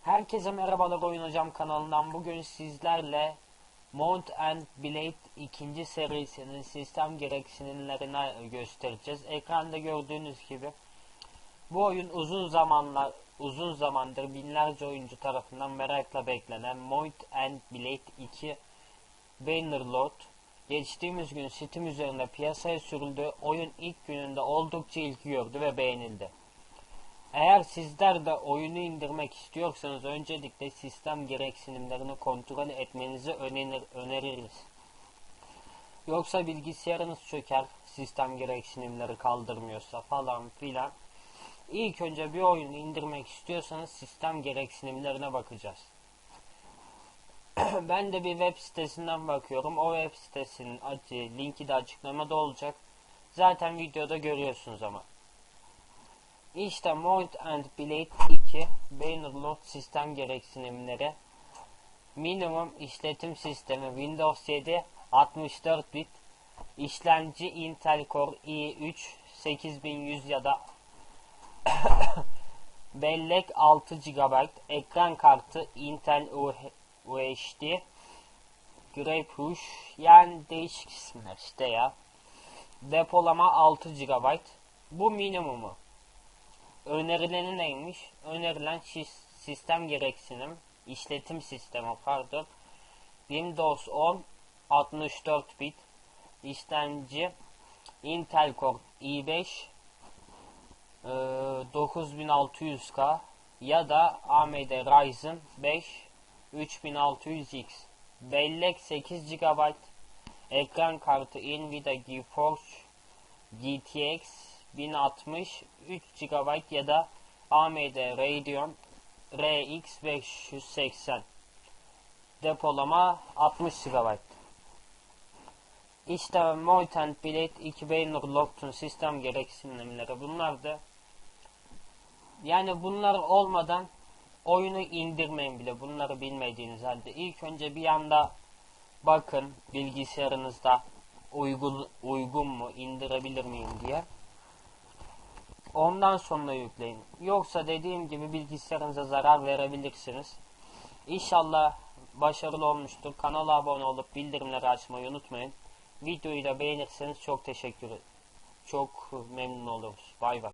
Herkese merhabalar Oyun Hocam kanalından bugün sizlerle Mount and Blade ikinci serisinin sistem gereksinimlerini göstereceğiz. Ekranda gördüğünüz gibi bu oyun uzun zamanlar uzun zamandır binlerce oyuncu tarafından merakla beklenen Mount and Blade 2 Bannerlord geçtiğimiz gün Steam üzerinde piyasaya sürüldü. Oyun ilk gününde oldukça ilgi gördü ve beğenildi. Eğer sizler de oyunu indirmek istiyorsanız öncelikle sistem gereksinimlerini kontrol etmenizi önerir, öneririz. Yoksa bilgisayarınız çöker, sistem gereksinimleri kaldırmıyorsa falan filan. İlk önce bir oyunu indirmek istiyorsanız sistem gereksinimlerine bakacağız. ben de bir web sitesinden bakıyorum. O web sitesinin linki de açıklamada olacak. Zaten videoda görüyorsunuz ama. İşte Mount and Blade 2 Bannerlord sistem gereksinimleri. Minimum işletim sistemi Windows 7 64 bit. İşlemci Intel Core i3 8100 ya da bellek 6 GB ekran kartı Intel UHD Greypush. Yani değişik isimler işte ya. Depolama 6 GB bu minimumu Önerileni neymiş? Önerilen sistem gereksinim, işletim sistemi pardon. Windows 10 64 bit işlemci Intel Core i5 e, 9600K ya da AMD Ryzen 5 3600X bellek 8 GB ekran kartı Nvidia GeForce GTX 1060 3 GB ya da AMD Radeon RX 580 depolama 60 GB İşte Molten Blade 2 Banner Lockton sistem gereksinimleri bunlar da yani bunlar olmadan oyunu indirmeyin bile bunları bilmediğiniz halde. İlk önce bir yanda bakın bilgisayarınızda uygun, uygun mu indirebilir miyim diye Ondan sonra yükleyin. Yoksa dediğim gibi bilgisayarınıza zarar verebilirsiniz. İnşallah başarılı olmuştur. Kanala abone olup bildirimleri açmayı unutmayın. Videoyu da beğenirseniz çok teşekkür ederim. Çok memnun oluruz. Bay bay.